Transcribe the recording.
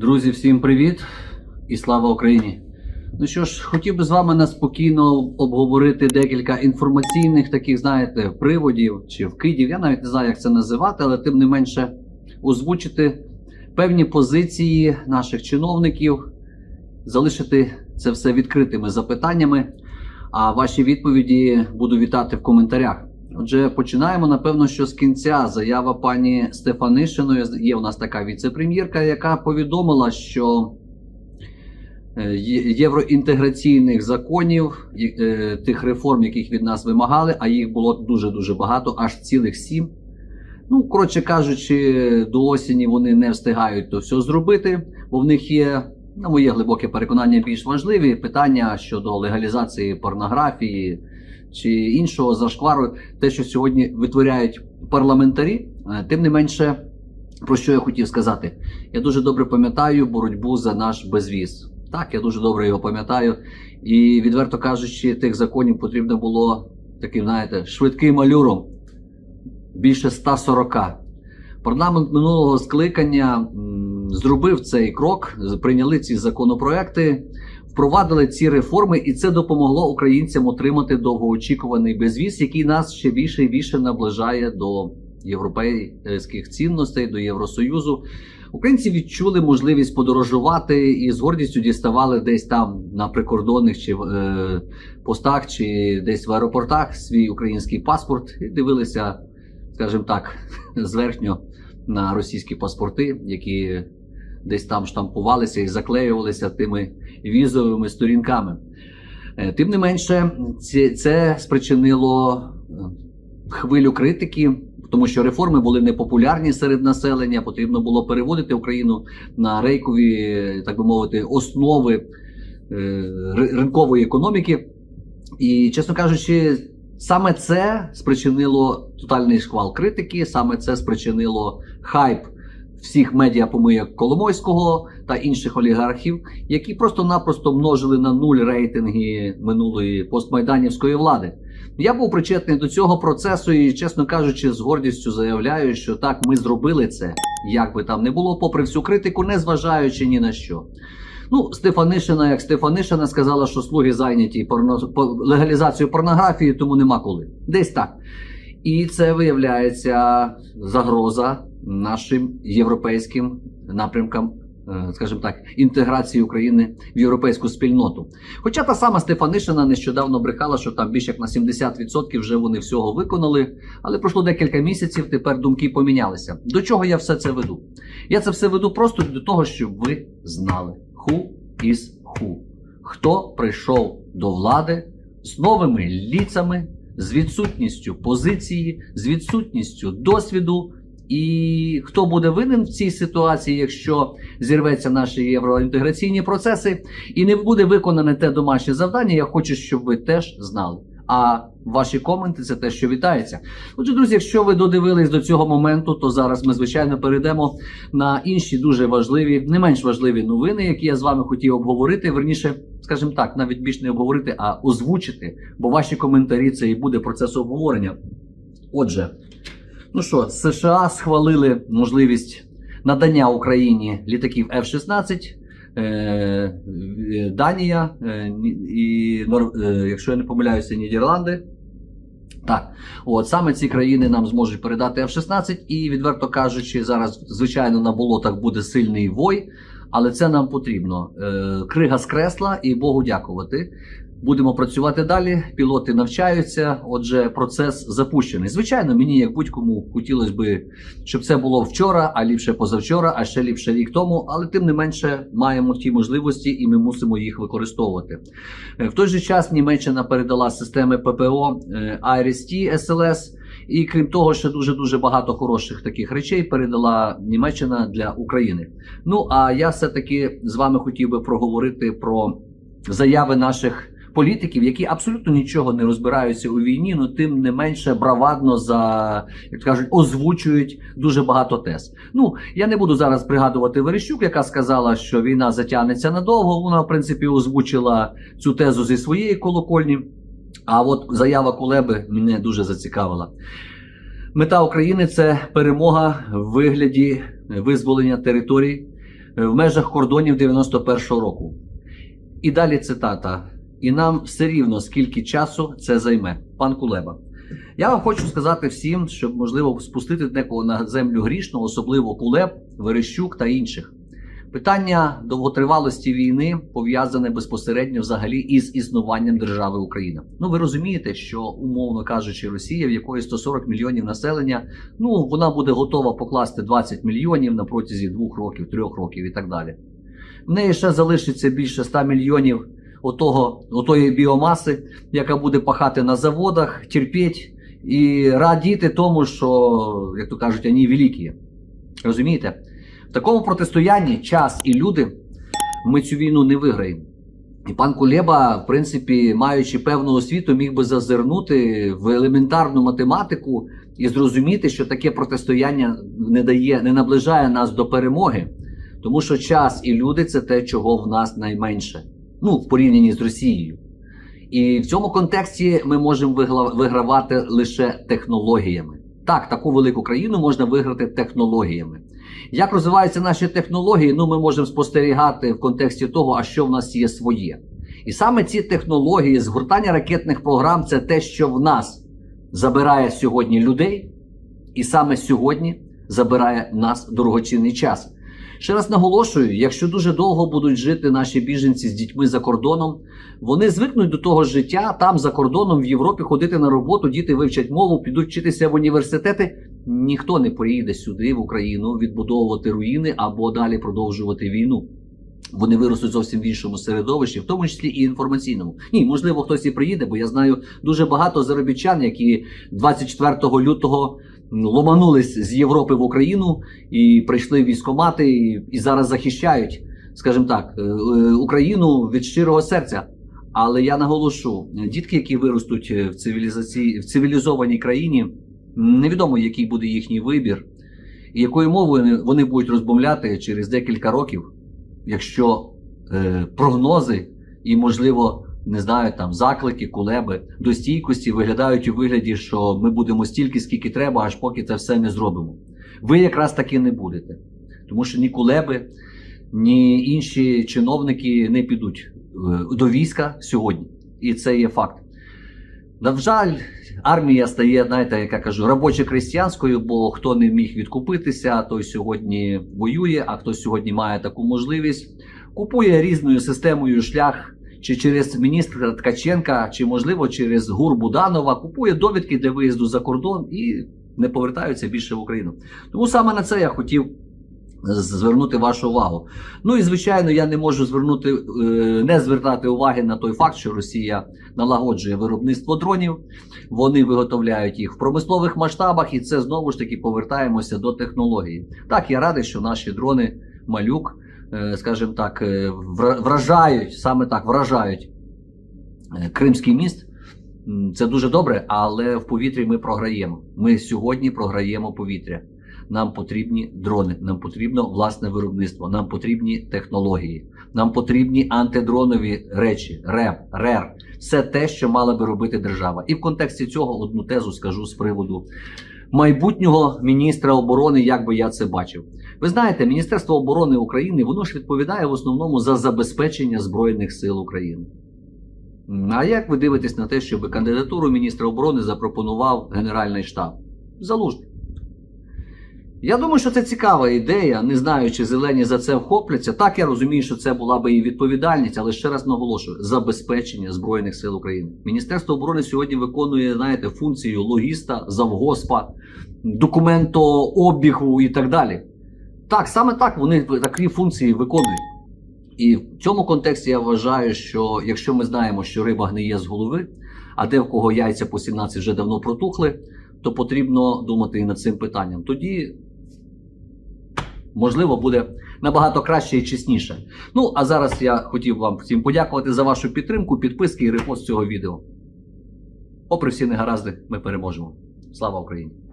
Друзі, всім привіт і слава Україні! Ну що ж, хотів би з вами наспокійно обговорити декілька інформаційних таких, знаєте, приводів чи вкидів. Я навіть не знаю, як це називати, але тим не менше озвучити певні позиції наших чиновників, залишити це все відкритими запитаннями. А ваші відповіді буду вітати в коментарях. Отже, починаємо. Напевно, що з кінця заява пані Стефанишиної є у нас така віце-прем'єрка, яка повідомила, що е, євроінтеграційних законів, е, тих реформ, яких від нас вимагали, а їх було дуже дуже багато, аж цілих сім. Ну, коротше кажучи, до осені вони не встигають то все зробити, бо в них є, на моє глибоке переконання, більш важливі питання щодо легалізації порнографії чи іншого зашквару, те, що сьогодні витворяють парламентарі. Е, Тим не менше, про що я хотів сказати, я дуже добре пам'ятаю боротьбу за наш безвіз. Так, я дуже добре його пам'ятаю. І відверто кажучи, тих законів потрібно було таким, знаєте, швидким алюром більше 140. Парламент минулого скликання зробив цей крок, прийняли ці законопроекти, впровадили ці реформи, і це допомогло українцям отримати довгоочікуваний безвіз, який нас ще більше і більше наближає до європейських цінностей, до Євросоюзу. Українці відчули можливість подорожувати і з гордістю діставали десь там на прикордонних чи е, постах, чи десь в аеропортах свій український паспорт і дивилися, скажімо так, зверхньо на російські паспорти, які десь там штампувалися і заклеювалися тими візовими сторінками. Е, Тим не менше, це, спричинило е, хвилю критики, тому що реформи були непопулярні серед населення. Потрібно було переводити Україну на рейкові, так би мовити, основи е, ринкової економіки. І, чесно кажучи, саме це спричинило тотальний шквал критики, саме це спричинило хайп всіх медіапомийок Коломойського та інших олігархів, які просто-напросто множили на нуль рейтинги минулої постмайданівської влади. Я був причетний до цього процесу і, чесно кажучи, з гордістю заявляю, що так ми зробили це, як би там не було, попри всю критику, не зважаючи ні на що. Ну, Стефанишина, як Стефанишина, сказала, що слуги зайняті порно... легалізацією порнографії, тому нема коли. Десь так. І це виявляється загроза нашим європейським напрямкам, е, скажімо так, інтеграції України в європейську спільноту. Хоча та сама Стефанишина нещодавно брехала, що там більше як на 70% вже вони всього виконали. Але пройшло декілька місяців, тепер думки помінялися. До чого я все це веду? Я це все веду просто до того, щоб ви знали who is who. Хто прийшов до влади з новими ліцами, з відсутністю позиції, з відсутністю досвіду. І хто буде винен в цій ситуації, якщо зірветься наші євроінтеграційні процеси, і не буде виконане те домашнє завдання, я хочу, щоб ви теж знали. А ваші коменти це те, що вітається. Отже, друзі, якщо ви додивились до цього моменту, то зараз ми звичайно перейдемо на інші дуже важливі, не менш важливі новини, які я з вами хотів обговорити. Верніше, скажімо так, навіть більш не обговорити, а озвучити, бо ваші коментарі це і буде процес обговорення. Отже, ну що, США схвалили можливість надання Україні літаків F-16. е, е, Данія е, і Нор- е, якщо я не помиляюся, Нідерланди. Так, от саме ці країни нам зможуть передати F-16, і відверто кажучи, зараз звичайно на болотах буде сильний вой, але це нам потрібно. Крига крига скресла, і Богу дякувати. Будемо працювати далі. Пілоти навчаються. Отже, процес запущений. Звичайно, мені, як будь-кому, хотілося би, щоб це було вчора, а ліпше позавчора, а ще ліпше рік тому. Але тим не менше маємо ті можливості, і ми мусимо їх використовувати. Е, В той же час Німеччина передала системи ППО е, IRIS-T SLS. І крім того, ще дуже дуже багато хороших таких речей передала Німеччина для України. Ну а я все-таки з вами хотів би проговорити про заяви наших політиків, які абсолютно нічого не розбираються у війні, але тим не менше бравадно за як кажуть, озвучують дуже багато тез. Ну я не буду зараз пригадувати Верещук, яка сказала, що війна затягнеться надовго. Вона в принципі озвучила цю тезу зі своєї колокольні. А от заява Кулеби мене дуже зацікавила. Мета України це перемога в вигляді визволення територій в межах кордонів 91-го року. І далі цитата. І нам все рівно, скільки часу це займе. Пан Кулеба. Я вам хочу сказати всім, щоб можливо спустити декого на землю грішну, особливо Кулеб, Верещук та інших. Питання довготривалості війни пов'язане безпосередньо взагалі із існуванням держави Україна. Ну ви розумієте, що умовно кажучи, Росія, в якої 140 мільйонів населення, ну вона буде готова покласти 20 мільйонів на протязі двох років, трьох років і так далі. В неї ще залишиться більше 100 мільйонів отого, отої біомаси, яка буде пахати на заводах, терпіть і радіти тому, що, як то кажуть, вони великі. Розумієте? В такому протистоянні час і люди ми цю війну не виграємо. І пан Кулеба, в принципі, маючи певну освіту, міг би зазирнути в елементарну математику і зрозуміти, що таке протистояння не дає, не наближає нас до перемоги, тому що час і люди це те, чого в нас найменше. Ну, в порівнянні з Росією. І в цьому контексті ми можемо вигравати лише технологіями. Так, таку велику країну можна виграти технологіями. Як розвиваються наші технології, ну ми можемо спостерігати в контексті того, а що в нас є своє. І саме ці технології, згортання ракетних програм це те, що в нас забирає сьогодні людей, і саме сьогодні забирає нас дорогоцінний час. Ще раз наголошую: якщо дуже довго будуть жити наші біженці з дітьми за кордоном, вони звикнуть до того життя там за кордоном в Європі ходити на роботу, діти вивчать мову, підуть вчитися в університети. Ніхто не приїде сюди, в Україну, відбудовувати руїни або далі продовжувати війну. Вони виростуть зовсім в іншому середовищі, в тому числі і інформаційному. Ні, можливо, хтось і приїде, бо я знаю дуже багато заробітчан, які 24 лютого ломанулись з Європи в Україну і прийшли військомати, і, зараз захищають, скажімо так, е, е, Україну від щирого серця. Але я наголошу, дітки, які виростуть е, в цивілізації в цивілізованій країні, невідомо, який буде їхній вибір, і якою мовою вони будуть розмовляти через декілька років, якщо е, прогнози і, можливо, не знаю, там заклики, кулеби до стійкості виглядають у вигляді, що ми будемо стільки, скільки треба, аж поки це все не зробимо. Ви якраз таки не будете. Тому що ні кулеби, ні інші чиновники не підуть е, до війська сьогодні. І це є факт. На жаль, армія стає, знаєте, як я кажу, робочо-крестьянською, бо хто не міг відкупитися, той сьогодні воює, а хто сьогодні має таку можливість, купує різною системою шлях, чи через міністра Ткаченка, чи, можливо, через ГУР Буданова, купує довідки для виїзду за кордон і не повертаються більше в Україну. Тому саме на це я хотів звернути вашу увагу. Ну і звичайно, я не можу звернути е, не звертати уваги на той факт, що Росія налагоджує виробництво дронів. Вони виготовляють їх в промислових масштабах, і це знову ж таки повертаємося до технології. Так, я радий, що наші дрони малюк, е, скажімо так, е, вражають саме так, вражають е, Кримський міст. Це дуже добре, але в повітрі ми програємо. Ми сьогодні програємо повітря. Нам потрібні дрони, нам потрібно власне виробництво, нам потрібні технології, нам потрібні антидронові речі, РЕП, РЕР. Все те, що мала би робити держава. І в контексті цього одну тезу скажу з приводу майбутнього міністра оборони, як би я це бачив. Ви знаєте, Міністерство оборони України воно ж відповідає в основному за забезпечення Збройних сил України. А як ви дивитесь на те, щоб кандидатуру міністра оборони запропонував Генеральний штаб? Залужний. Я думаю, що це цікава ідея. Не знаю, чи зелені за це вхопляться. Так я розумію, що це була би і відповідальність, але ще раз наголошую: забезпечення збройних сил України. Міністерство оборони сьогодні виконує, знаєте, функцію логіста, завгоспа, документообігу і так далі. Так, саме так вони такі функції виконують. І в цьому контексті я вважаю, що якщо ми знаємо, що риба гниє з голови, а де в кого яйця по 17 вже давно протухли, то потрібно думати і над цим питанням. Тоді, можливо, буде набагато краще і чесніше. Ну, а зараз я хотів вам всім подякувати за вашу підтримку, підписки і репост цього відео. Попри всі негаразди, ми переможемо. Слава Україні!